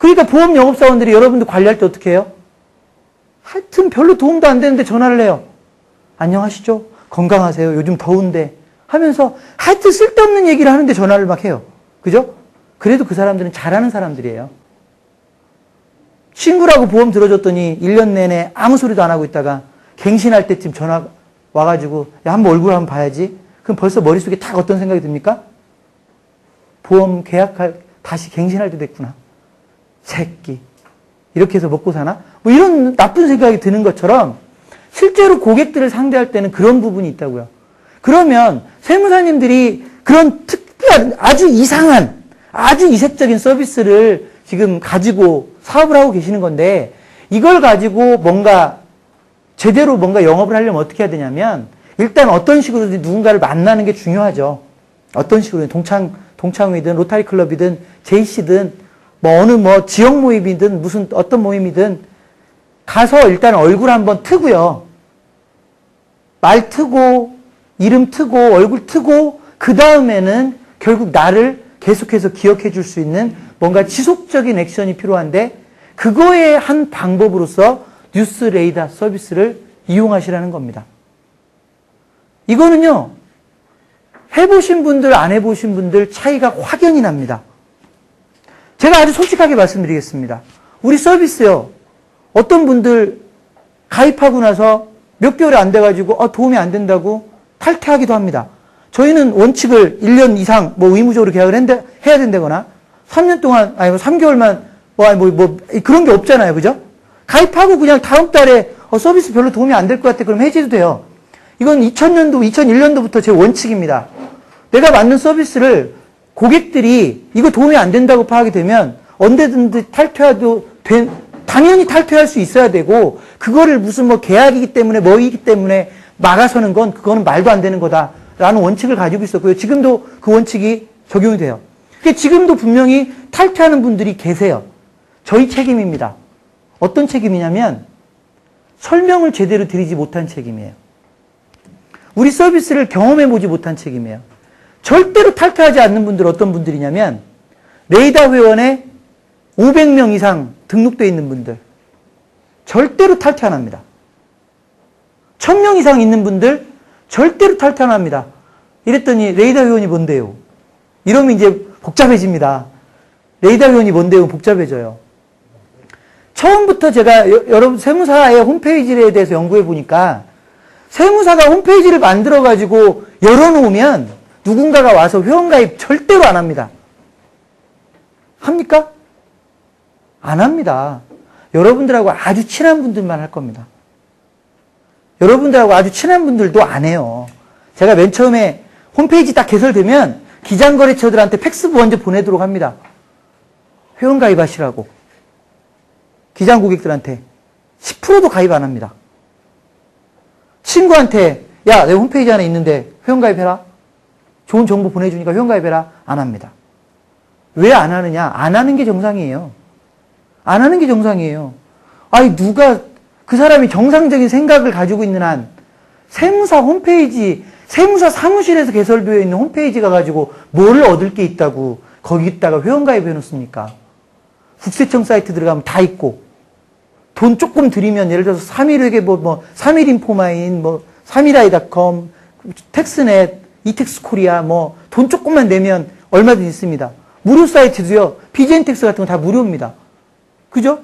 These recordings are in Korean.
그러니까 보험 영업사원들이 여러분들 관리할 때 어떻게 해요? 하여튼 별로 도움도 안 되는데 전화를 해요. 안녕하시죠? 건강하세요? 요즘 더운데. 하면서 하여튼 쓸데없는 얘기를 하는데 전화를 막 해요. 그죠? 그래도 그 사람들은 잘하는 사람들이에요. 친구라고 보험 들어줬더니 1년 내내 아무 소리도 안 하고 있다가 갱신할 때쯤 전화 와가지고 야, 한번 얼굴 한번 봐야지. 그럼 벌써 머릿속에 딱 어떤 생각이 듭니까? 보험 계약할, 다시 갱신할 때 됐구나. 새끼. 이렇게 해서 먹고 사나? 뭐 이런 나쁜 생각이 드는 것처럼 실제로 고객들을 상대할 때는 그런 부분이 있다고요. 그러면 세무사님들이 그런 특별한 아주 이상한 아주 이색적인 서비스를 지금 가지고 사업을 하고 계시는 건데 이걸 가지고 뭔가 제대로 뭔가 영업을 하려면 어떻게 해야 되냐면 일단 어떤 식으로든 누군가를 만나는 게 중요하죠. 어떤 식으로 동창 동창회든 로타리 클럽이든 JC든 뭐 어느 뭐 지역 모임이든 무슨 어떤 모임이든 가서 일단 얼굴 한번 트고요. 말 트고 이름 트고 얼굴 트고 그 다음에는 결국 나를 계속해서 기억해 줄 수 있는 뭔가 지속적인 액션이 필요한데 그거의 한 방법으로서 뉴스 레이더 서비스를 이용하시라는 겁니다. 이거는요. 해보신 분들 안 해보신 분들 차이가 확연히 납니다. 제가 아주 솔직하게 말씀드리겠습니다. 우리 서비스요. 어떤 분들 가입하고 나서 몇 개월이 안 돼가지고 어, 도움이 안 된다고 탈퇴하기도 합니다. 저희는 원칙을 1년 이상 뭐 의무적으로 계약을 해야 된다거나 3년 동안 아니 뭐 3개월만 뭐, 뭐, 뭐 그런 게 없잖아요. 그죠? 가입하고 그냥 다음 달에 어, 서비스 별로 도움이 안 될 것 같아. 그럼 해지도 돼요. 이건 2000년도, 2001년도부터 제 원칙입니다. 내가 만든 서비스를 고객들이 이거 도움이 안 된다고 파악이 되면 언제든지 탈퇴해도 된, 당연히 탈퇴할 수 있어야 되고 그거를 무슨 뭐 계약이기 때문에 뭐이기 때문에 막아서는 건 그거는 말도 안 되는 거다라는 원칙을 가지고 있었고요. 지금도 그 원칙이 적용이 돼요. 그러니까 지금도 분명히 탈퇴하는 분들이 계세요. 저희 책임입니다. 어떤 책임이냐면 설명을 제대로 드리지 못한 책임이에요. 우리 서비스를 경험해 보지 못한 책임이에요. 절대로 탈퇴하지 않는 분들 어떤 분들이냐면 레이더 회원에 500명 이상 등록되어 있는 분들 절대로 탈퇴 안 합니다. 1000명 이상 있는 분들 절대로 탈퇴 안 합니다. 이랬더니 레이더 회원이 뭔데요? 이러면 이제 복잡해집니다. 레이더 회원이 뭔데요? 복잡해져요. 처음부터 제가 여, 여러분 세무사의 홈페이지에 대해서 연구해 보니까 세무사가 홈페이지를 만들어 가지고 열어놓으면 누군가가 와서 회원가입 절대로 안 합니다. 합니까? 안 합니다. 여러분들하고 아주 친한 분들만 할 겁니다. 여러분들하고 아주 친한 분들도 안 해요. 제가 맨 처음에 홈페이지 딱 개설되면 기장거래처들한테 팩스 먼저 보내도록 합니다. 회원 가입하시라고. 기장 고객들한테 10%도 가입 안 합니다. 친구한테 야, 내 홈페이지 안에 있는데 회원 가입해라. 좋은 정보 보내주니까 회원가입해라. 안 합니다. 왜 안 하느냐? 안 하는 게 정상이에요. 안 하는 게 정상이에요. 아니, 누가 그 사람이 정상적인 생각을 가지고 있는 한 세무사 홈페이지, 세무사 사무실에서 개설되어 있는 홈페이지가 가지고 뭘 얻을 게 있다고 거기다가 회원가입 해 놓습니까? 국세청 사이트 들어가면 다 있고 돈 조금 들이면 예를 들어서 3일에게 뭐, 뭐 3일 인포마인, 뭐 3일아이닷컴, 텍스넷, 이텍스 코리아 뭐 돈 조금만 내면 얼마든지 있습니다. 무료 사이트도요. 비젠텍스 같은 거다 무료입니다. 그죠?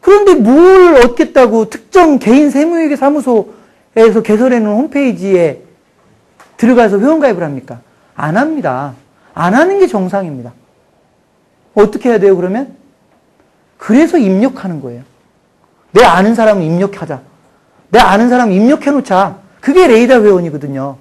그런데 뭘 얻겠다고 특정 개인 세무회계 사무소에서 개설해 놓은 홈페이지에 들어가서 회원가입을 합니까? 안 합니다. 안 하는 게 정상입니다. 어떻게 해야 돼요, 그러면? 그래서 입력하는 거예요. 내 아는 사람은 입력하자. 내 아는 사람 입력해 놓자. 그게 레이더 회원이거든요.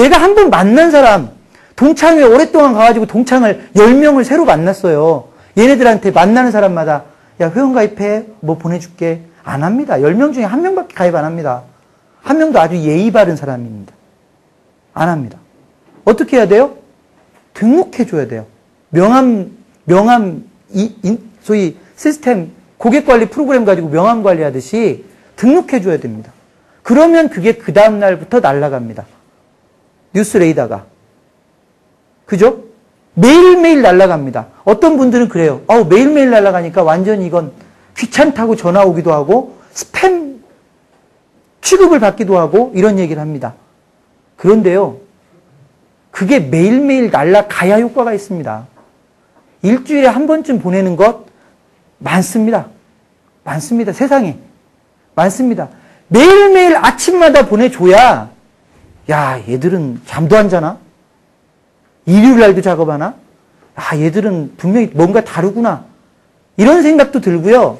내가 한 번 만난 사람, 동창회 오랫동안 가가지고 동창을 10명을 새로 만났어요. 얘네들한테 만나는 사람마다 야, 회원 가입해. 뭐 보내줄게. 안 합니다. 10명 중에 한 명밖에 가입 안 합니다. 한 명도 아주 예의 바른 사람입니다. 안 합니다. 어떻게 해야 돼요? 등록해 줘야 돼요. 명함, 명함, 이, 인, 소위 시스템, 고객 관리 프로그램 가지고 명함 관리하듯이 등록해 줘야 됩니다. 그러면 그게 그 다음날부터 날라갑니다. 뉴스 레이더가. 그죠? 매일매일 날아갑니다. 어떤 분들은 그래요. 어 매일매일 날아가니까 완전히 이건 귀찮다고 전화 오기도 하고 스팸 취급을 받기도 하고 이런 얘기를 합니다. 그런데요. 그게 매일매일 날아가야 효과가 있습니다. 일주일에 한 번쯤 보내는 것 많습니다. 많습니다. 세상에. 많습니다. 매일매일 아침마다 보내줘야, 야, 얘들은 잠도 안 자나? 일요일 날도 작업하나? 아, 얘들은 분명히 뭔가 다르구나. 이런 생각도 들고요.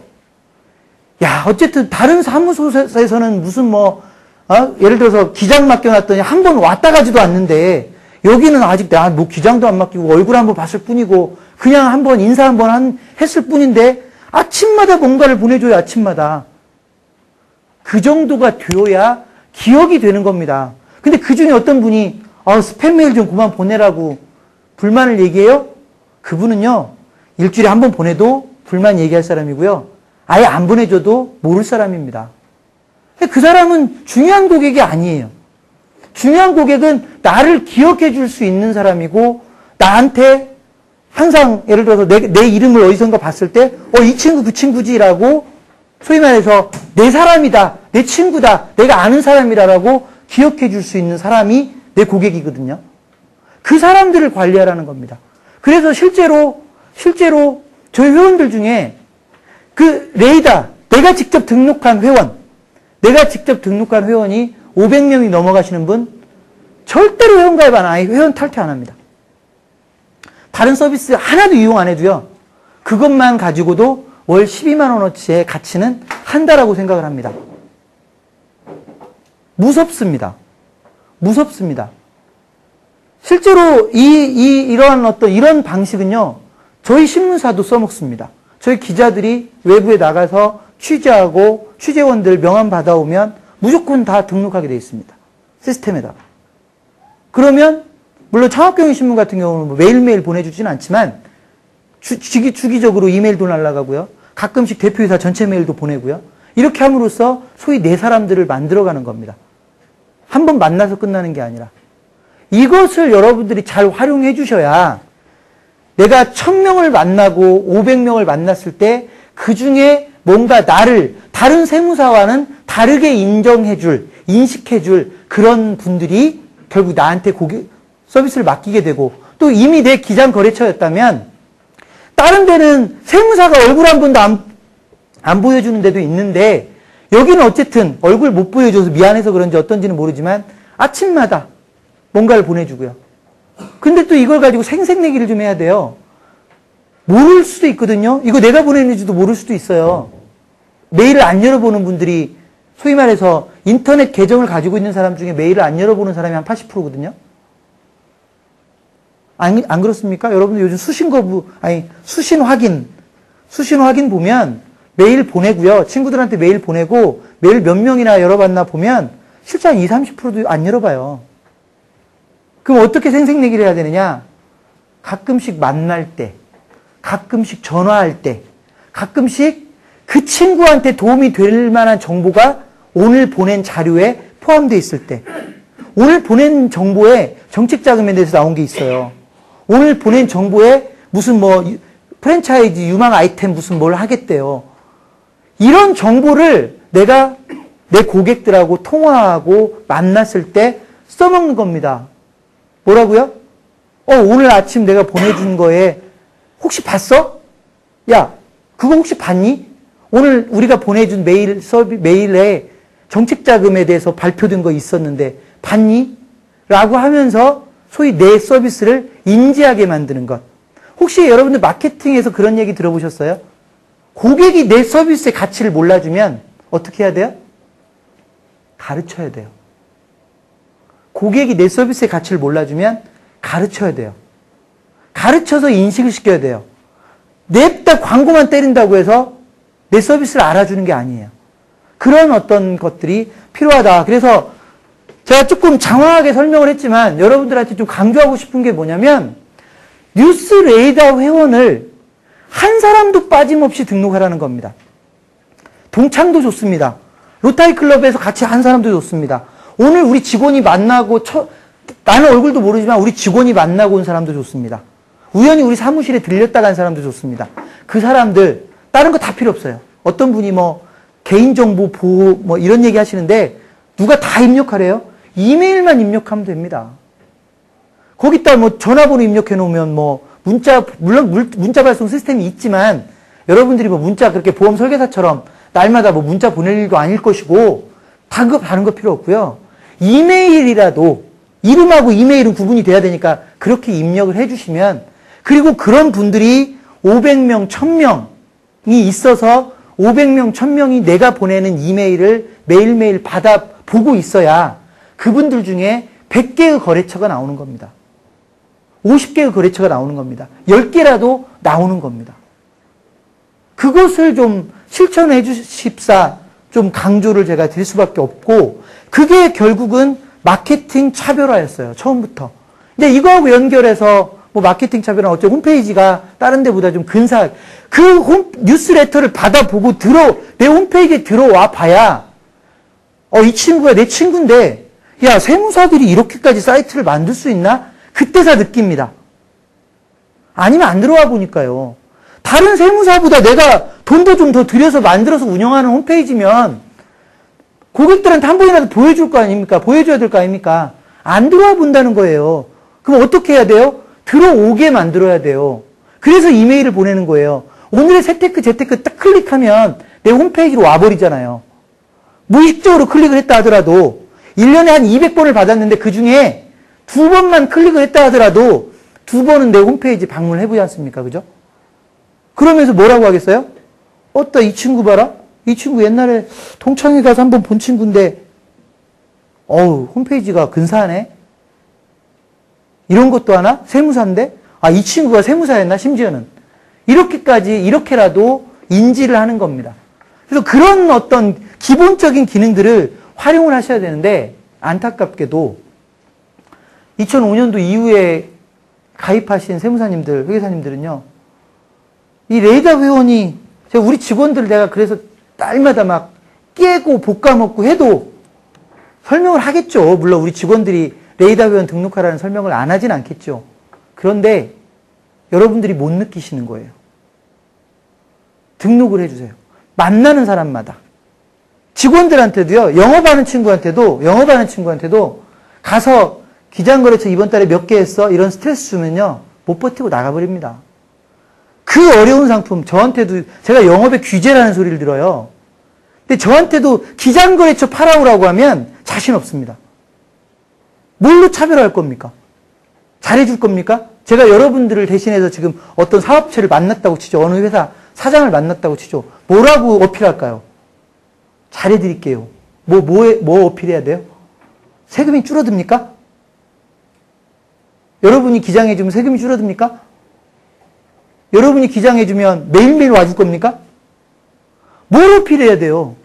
야, 어쨌든 다른 사무소에서는 무슨 뭐, 어? 예를 들어서 기장 맡겨놨더니 한 번 왔다 가지도 않는데, 여기는 아직 나 뭐 기장도 안 맡기고 얼굴 한 번 봤을 뿐이고, 그냥 한 번 인사 한번 했을 뿐인데, 아침마다 뭔가를 보내줘요, 아침마다. 그 정도가 되어야 기억이 되는 겁니다. 근데 그 중에 어떤 분이, 아, 스팸 메일 좀 그만 보내라고 불만을 얘기해요? 그분은요, 일주일에 한 번 보내도 불만 얘기할 사람이고요. 아예 안 보내줘도 모를 사람입니다. 그 사람은 중요한 고객이 아니에요. 중요한 고객은 나를 기억해 줄 수 있는 사람이고, 나한테 항상 예를 들어서 내, 내 이름을 어디선가 봤을 때, 어, 이 친구 그 친구지라고 소위 말해서 내 사람이다, 내 친구다, 내가 아는 사람이다라고 기억해 줄 수 있는 사람이 내 고객이거든요. 그 사람들을 관리하라는 겁니다. 그래서 실제로, 실제로 저희 회원들 중에 그 레이다, 내가 직접 등록한 회원, 내가 직접 등록한 회원이 500명이 넘어가시는 분, 절대로 회원 가입 안, 아니, 회원 탈퇴 안 합니다. 다른 서비스 하나도 이용 안 해도요. 그것만 가지고도 월 12만 원어치의 가치는 한다라고 생각을 합니다. 무섭습니다. 무섭습니다. 실제로 이, 이, 이러한 어떤 이런 방식은요, 저희 신문사도 써먹습니다. 저희 기자들이 외부에 나가서 취재하고 취재원들 명함 받아오면 무조건 다 등록하게 되어 있습니다. 시스템에다가. 그러면 물론 창업경영 신문 같은 경우는 뭐 매일매일 보내주지는 않지만 주, 기 주기적으로 이메일도 날라가고요. 가끔씩 대표이사 전체 메일도 보내고요. 이렇게 함으로써 소위 네 사람들을 만들어가는 겁니다. 한 번 만나서 끝나는 게 아니라. 이것을 여러분들이 잘 활용해 주셔야 내가 천명을 만나고 오백 명을 만났을 때 그 중에 뭔가 나를 다른 세무사와는 다르게 인정해 줄, 인식해 줄 그런 분들이 결국 나한테 고객, 서비스를 맡기게 되고 또 이미 내 기장 거래처였다면 다른 데는 세무사가 얼굴 한 번도 안, 안 보여주는 데도 있는데 여기는 어쨌든 얼굴 못 보여줘서 미안해서 그런지 어떤지는 모르지만 아침마다 뭔가를 보내주고요. 근데 또 이걸 가지고 생색내기를 좀 해야 돼요. 모를 수도 있거든요. 이거 내가 보냈는지도 모를 수도 있어요. 메일을 안 열어보는 분들이 소위 말해서 인터넷 계정을 가지고 있는 사람 중에 메일을 안 열어보는 사람이 한 80%거든요. 안, 안 그렇습니까? 여러분들 요즘 수신 거부, 아니, 수신 확인, 수신 확인 보면 메일 보내고요. 친구들한테 메일 보내고 메일 몇 명이나 열어봤나 보면 실제 한 20, 30%도 안 열어봐요. 그럼 어떻게 생색내기를 해야 되느냐? 가끔씩 만날 때, 가끔씩 전화할 때, 가끔씩 그 친구한테 도움이 될 만한 정보가 오늘 보낸 자료에 포함되어 있을 때, 오늘 보낸 정보에 정책 자금에 대해서 나온 게 있어요. 오늘 보낸 정보에 무슨 뭐 프랜차이즈 유망 아이템 무슨 뭘 하겠대요. 이런 정보를 내가 내 고객들하고 통화하고 만났을 때 써먹는 겁니다. 뭐라고요? 어, 오늘 아침 내가 보내준 거에 혹시 봤어? 야, 그거 혹시 봤니? 오늘 우리가 보내준 메일 서비 메일에 정책 자금에 대해서 발표된 거 있었는데 봤니? 라고 하면서 소위 내 서비스를 인지하게 만드는 것. 혹시 여러분들 마케팅에서 그런 얘기 들어보셨어요? 고객이 내 서비스의 가치를 몰라주면 어떻게 해야 돼요? 가르쳐야 돼요. 고객이 내 서비스의 가치를 몰라주면 가르쳐야 돼요. 가르쳐서 인식을 시켜야 돼요. 냅다 광고만 때린다고 해서 내 서비스를 알아주는 게 아니에요. 그런 어떤 것들이 필요하다. 그래서 제가 조금 장황하게 설명을 했지만 여러분들한테 좀 강조하고 싶은 게 뭐냐면 뉴스 레이더 회원을 한 사람도 빠짐없이 등록하라는 겁니다. 동창도 좋습니다. 로타이 클럽에서 같이 한 사람도 좋습니다. 오늘 우리 직원이 만나고 처, 나는 얼굴도 모르지만 우리 직원이 만나고 온 사람도 좋습니다. 우연히 우리 사무실에 들렸다 간 사람도 좋습니다. 그 사람들 다른 거 다 필요 없어요. 어떤 분이 뭐 개인정보 보호 뭐 이런 얘기 하시는데 누가 다 입력하래요? 이메일만 입력하면 됩니다. 거기다 뭐 전화번호 입력해 놓으면 뭐 문자 물론 문자 발송 시스템이 있지만 여러분들이 뭐 문자 그렇게 보험 설계사처럼 날마다 뭐 문자 보낼 일도 아닐 것이고 다른 거 필요 없고요. 이메일이라도 이름하고 이메일은 구분이 돼야 되니까 그렇게 입력을 해주시면 그리고 그런 분들이 500명, 1000명이 있어서 500명, 1000명이 내가 보내는 이메일을 매일매일 받아 보고 있어야 그분들 중에 100개의 거래처가 나오는 겁니다. 50개의 거래처가 나오는 겁니다. 10개라도 나오는 겁니다. 그것을 좀 실천해 주십사 좀 강조를 제가 드릴 수밖에 없고 그게 결국은 마케팅 차별화였어요. 처음부터. 근데 이거하고 연결해서 뭐 마케팅 차별화 어쩌 홈페이지가 다른 데보다 좀 근사하게 그 홈, 뉴스레터를 받아보고 들어 내 홈페이지에 들어와 봐야 어 이 친구가 내 친구인데 야 세무사들이 이렇게까지 사이트를 만들 수 있나? 그때서 느낍니다. 아니면 안 들어와 보니까요. 다른 세무사보다 내가 돈도 좀 더 들여서 만들어서 운영하는 홈페이지면 고객들한테 한 번이라도 보여줄 거 아닙니까? 보여줘야 될 거 아닙니까? 안 들어와 본다는 거예요. 그럼 어떻게 해야 돼요? 들어오게 만들어야 돼요. 그래서 이메일을 보내는 거예요. 오늘의 재테크, 재테크 딱 클릭하면 내 홈페이지로 와버리잖아요. 무의식적으로 클릭을 했다 하더라도 1년에 한 200번을 받았는데 그 중에 두 번만 클릭을 했다 하더라도 두 번은 내 홈페이지 방문을 해보지 않습니까? 그죠? 그러면서 뭐라고 하겠어요? 어따 이 친구 봐라? 이 친구 옛날에 동창회 가서 한번 본 친구인데, 어우, 홈페이지가 근사하네? 이런 것도 하나? 세무사인데? 아, 이 친구가 세무사였나? 심지어는. 이렇게까지, 이렇게라도 인지를 하는 겁니다. 그래서 그런 어떤 기본적인 기능들을 활용을 하셔야 되는데, 안타깝게도 2005년도 이후에 가입하신 세무사님들, 회계사님들은요, 이 레이더 회원이, 제가 우리 직원들 내가 그래서 날마다 막 깨고 볶아먹고 해도 설명을 하겠죠. 물론 우리 직원들이 레이더 회원 등록하라는 설명을 안 하진 않겠죠. 그런데 여러분들이 못 느끼시는 거예요. 등록을 해주세요. 만나는 사람마다. 직원들한테도요, 영업하는 친구한테도, 영업하는 친구한테도 가서 기장거래처 이번 달에 몇 개 했어? 이런 스트레스 주면요, 못 버티고 나가버립니다. 그 어려운 상품, 저한테도, 제가 영업의 규제라는 소리를 들어요. 근데 저한테도 기장거래처 팔아오라고 하면 자신 없습니다. 뭘로 차별할 겁니까? 잘해줄 겁니까? 제가 여러분들을 대신해서 지금 어떤 사업체를 만났다고 치죠. 어느 회사 사장을 만났다고 치죠. 뭐라고 어필할까요? 잘해드릴게요. 뭐, 뭐, 뭐 어필해야 돼요? 세금이 줄어듭니까? 여러분이 기장해주면 세금이 줄어듭니까? 여러분이 기장해주면 매일매일 와줄 겁니까? 뭘 어필해야 돼요?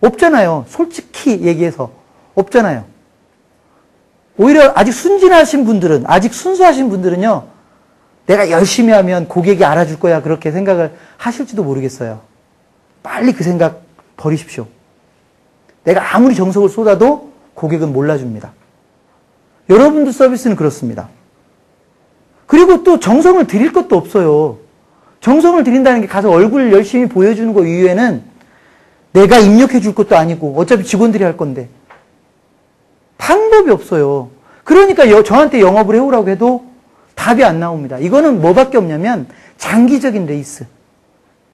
없잖아요. 솔직히 얘기해서. 없잖아요. 오히려 아직 순진하신 분들은, 아직 순수하신 분들은요, 내가 열심히 하면 고객이 알아줄 거야. 그렇게 생각을 하실지도 모르겠어요. 빨리 그 생각 버리십시오. 내가 아무리 정석을 쏟아도 고객은 몰라줍니다. 여러분들 서비스는 그렇습니다. 그리고 또 정성을 들일 것도 없어요. 정성을 들인다는 게 가서 얼굴 열심히 보여주는 거 이외에는 내가 입력해 줄 것도 아니고 어차피 직원들이 할 건데 방법이 없어요. 그러니까 여, 저한테 영업을 해오라고 해도 답이 안 나옵니다. 이거는 뭐밖에 없냐면 장기적인 레이스.